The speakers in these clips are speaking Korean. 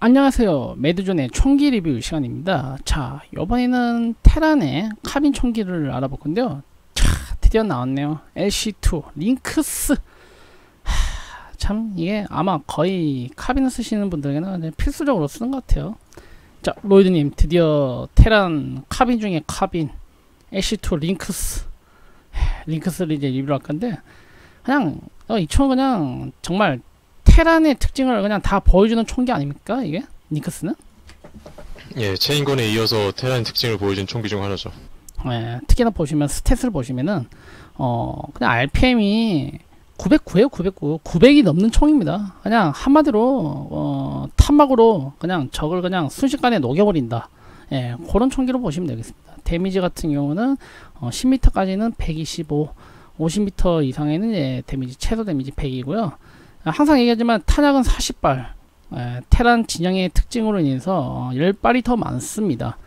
안녕하세요. 매드존의 총기 리뷰 시간입니다. 자 이번에는 테란의 카빈 총기를 알아볼 건데요. 자 드디어 나왔네요. LC2 링크스. 하, 참 이게 아마 거의 카빈을 쓰시는 분들에게는 필수적으로 쓰는 것 같아요. 자 로이드님 드디어 테란 카빈 중에 카빈 LC2 링크스. 링크스를 이제 리뷰를 할 건데 그냥 어, 이 총은 그냥 정말 테란의 특징을 그냥 다 보여주는 총기 아닙니까 이게? 링크스는? 예, 체인건에 이어서 테란의 특징을 보여준 총기 중 하나죠. 예, 특히나 보시면 스탯을 보시면은 어 그냥 RPM이 909에요 909 900이 넘는 총입니다. 그냥 한마디로 어 탄막으로 그냥 적을 그냥 순식간에 녹여버린다. 예 그런 총기로 보시면 되겠습니다. 데미지 같은 경우는 어, 10m까지는 125 50m 이상에는 예, 데미지 최소 데미지 100이고요 항상 얘기하지만 탄약은 40발. 에, 테란 진영의 특징으로 인해서 어, 10발이 더 많습니다.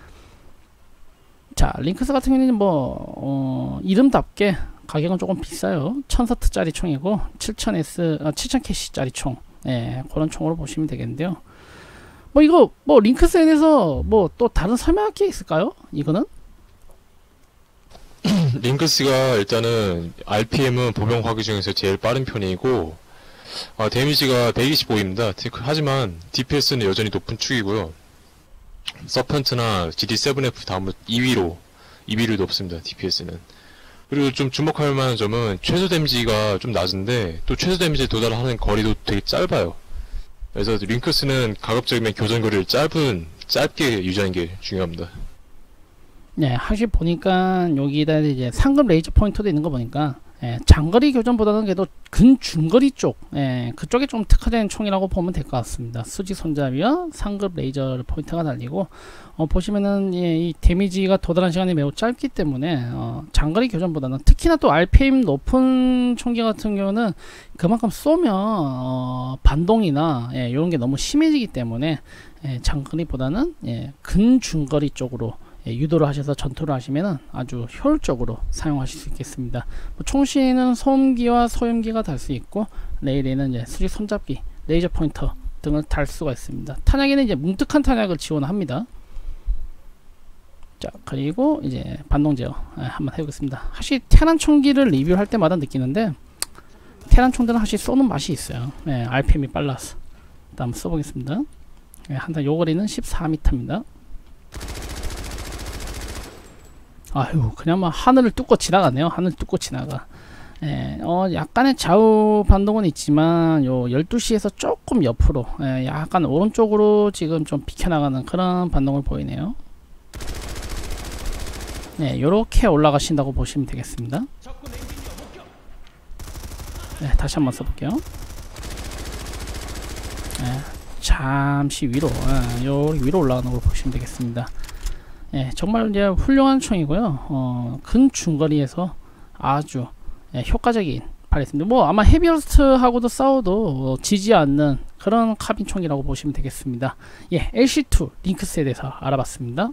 자 링크스 같은 경우는 뭐 어, 이름답게 가격은 조금 비싸요. 1000서트짜리 총이고 7000S 아, 7000캐시짜리 총. 예, 그런 총으로 보시면 되겠는데요. 뭐 이거 뭐 링크스에 대해서 뭐 또 다른 설명할 게 있을까요? 이거는? 링크스가 일단은 RPM은 보병 화기 중에서 제일 빠른 편이고 아, 데미지가 125입니다. 하지만 DPS는 여전히 높은 축이고요. 서펀트나 GD7F 다음으로 2위로 2위를 높습니다. DPS는. 그리고 좀 주목할 만한 점은 최소 데미지가 좀 낮은데 또 최소 데미지에 도달하는 거리도 되게 짧아요. 그래서 링크스는 가급적이면 교전 거리를 짧은 짧게 유지하는 게 중요합니다. 네, 확실히 보니까 여기다 이제 상급 레이저 포인트도 있는 거 보니까 예, 장거리 교전보다는 그래도 근중거리 쪽 예, 그쪽에 좀 특화된 총이라고 보면 될 것 같습니다. 수직 손잡이와 상급 레이저 포인트가 달리고 어, 보시면은 예, 이 데미지가 도달한 시간이 매우 짧기 때문에 어, 장거리 교전보다는 특히나 또 RPM 높은 총기 같은 경우는 그만큼 쏘면 어, 반동이나 예, 이런 게 너무 심해지기 때문에 예, 장거리보다는 예, 근중거리 쪽으로 예, 유도를 하셔서 전투를 하시면 아주 효율적으로 사용하실 수 있겠습니다. 뭐 총시는 소음기와 소염기가 달 수 있고 레일에는 이제 수직 손잡기, 레이저 포인터 등을 달 수가 있습니다. 탄약에는 이제 뭉툭한 탄약을 지원합니다. 자 그리고 이제 반동 제어 예, 한번 해보겠습니다. 확실히 테란 총기를 리뷰할 때마다 느끼는데 테란 총들은 확실히 쏘는 맛이 있어요. 예, RPM이 빨라서 일단 써보겠습니다. 예, 한단 요거리는 14m입니다. 아유 그냥 막 하늘을 뚫고 지나가네요. 하늘 뚫고 지나가. 예, 어, 약간의 좌우 반동은 있지만 요 12시에서 조금 옆으로 예, 약간 오른쪽으로 지금 좀 비켜나가는 그런 반동을 보이네요. 네, 요렇게 올라가신다고 보시면 되겠습니다. 네, 다시 한번 써볼게요. 네, 잠시 위로 예, 요 위로 올라가는 걸 보시면 되겠습니다 예, 정말 이제 훌륭한 총이고요. 어, 근 중거리에서 아주 예, 효과적인 발했습니다. 뭐 아마 헤비어스트하고도 싸워도 어, 지지 않는 그런 카빈 총이라고 보시면 되겠습니다. 예, LC2 링크스에 대해서 알아봤습니다.